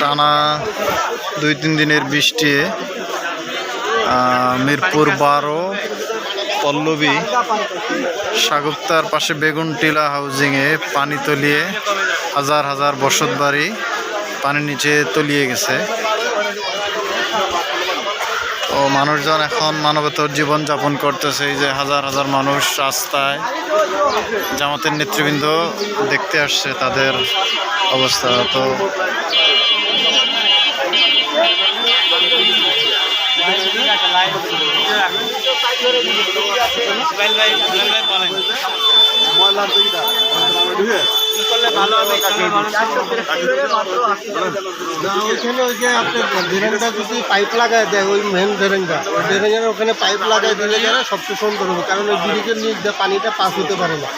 টানা দুই, তিন দিনের বৃষ্টি মিরপুর বারো, পল্লবী, সাগুপ্তার পাশে বেগুনটিলা হাউজিংয়ে পানি তলিয়ে হাজার হাজার বসত বাড়ি পানির নিচে তলিয়ে গেছে। তো মানুষজন এখন মানবতর জীবন যাপন করতেছে, এই যে হাজার হাজার মানুষ রাস্তায় জামাতের নেতৃবৃন্দ দেখতে আসছে তাদের অবস্থা, তো ওইখানে ওই যে আপনার যদি পাইপ লাগায় দেয় ওই মেন ওখানে পাইপ লাগায় দিলে সবচেয়ে সুন্দর হবে কারণ ওই পানিটা পাস হতে পারে না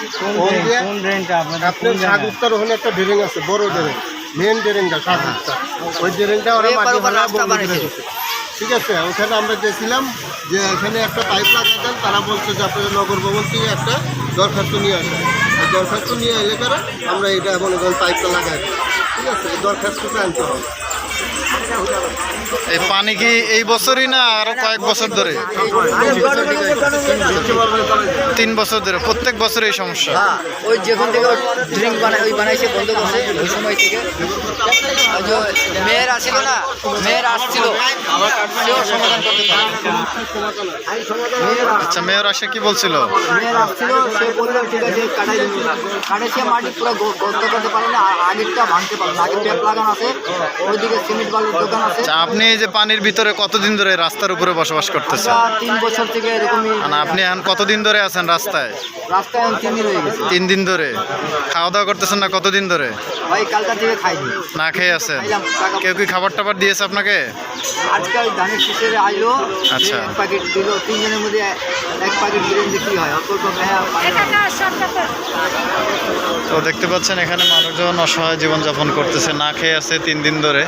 আপনার ওখানে একটা আছে বড় মেন ওই ঠিক আছে ওখানে আমরা গেছিলাম যে এখানে একটা পাইপ লাগাতেন তারা বলছে যে আপনাদের নগর ভবন থেকে একটা দরখাস্ত নিয়ে আসেন। দরখাস্ত নিয়ে এলে আমরা এটা মনে করেন পাইপটা লাগাই। ঠিক আছে দরখাস্ত আনতে হবে। এই পানি কি এই বছরই না আরও কয়েক বছর ধরে? তিন বছর ধরে প্রত্যেক বছর এই সমস্যা। হ্যাঁ ওই যেখান থেকে ড্রিঙ্ক বানায় ওই বানাইছে বন্ধ করছে ওই সময় থেকে। মেয়ের আসছিল না মেয়ের আসছিল। সমাধান করতে আচ্ছা মেয়র আসে কি বলছিল? মেয়ের আসছিল সে বলল ঠিক আছে কাটাই দিন। কাটাইছে মাটি পুরো গর্ত করতে পারে না আগেরটা ভাঙতে পারে না লাগানো আছে। ওইদিকে আচ্ছা আপনি এই যে পানির ভিতরে কতদিন ধরে রাস্তার উপরে বসবাস করতেছেন? তিন বছর থেকে এরকমই আপনি এখন কতদিন ধরে আছেন রাস্তায়? রাস্তায় তিন দিন হয়ে গেছে। তিন দিন ধরে। খাওয়া দাওয়া করতেছেন না কতদিন ধরে? ভাই কালকা থেকে খাইনি। না খেয়ে আছেন? কেউ কি খাবার টাবার দিয়েছে আপনাকে? আজকাল ধানের শীষের আইলো আচ্ছা। প্যাকেট দিল তিনজনের মধ্যে এক প্যাকেট দিলেন বিক্রি হয় অল্প অল্প তো দেখতে পাচ্ছেন এখানে মানুষজন অসহায় জীবনযাপন করতেছে না খেয়ে আছে তিন দিন ধরে।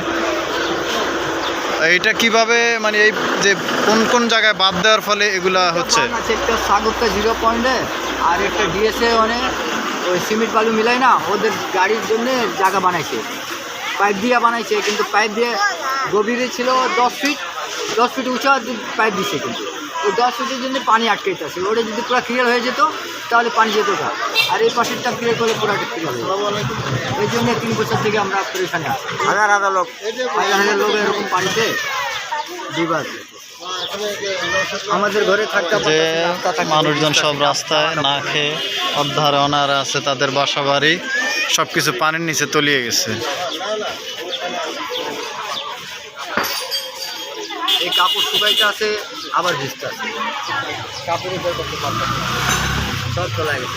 এইটা কীভাবে মানে এই যে কোন কোন জায়গায় বাদ দেওয়ার ফলে এগুলা হচ্ছে? একটা সাগরটা জিরো পয়েন্টে আর একটা ডিএসএ মানে ওই সিমেন্ট বালু মিলাই না ওদের গাড়ির জন্য জায়গা বানাইছে। পাইপ দিয়ে বানাইছে কিন্তু পাইপ দিয়ে গভীরে ছিল দশ ফিট দশ ফিট উঁচা পাইপ দিছে কিন্তু। ওই দশ ফিটের জন্য পানি আটকাইতে আছে ওটা যদি পুরো ক্লিয়ার হয়ে যেত তাহলে পানি যেত না আর এই পাশেরটা ক্লিয়ার করলে পুরোটা ক্লিয়ার হয়ে এই জন্য তিন বছর থেকে আমরা পরেশানে আছি। হাজার হাজার লোক। হাজার হাজার লোক এরকম পানিতে দুবার আমাদের ঘরে থাকতে যে মানুষজন সব রাস্তায় না খেয়ে অর্ধারে অনারে আছে তাদের বাসা বাড়ি সব কিছু পানির নিচে তলিয়ে গেছে। এই কাপড় শুকাইতে আছে আবার ভিজতে আছে কাপড়ের উপর করতে পারতাম। সব চলে গেছে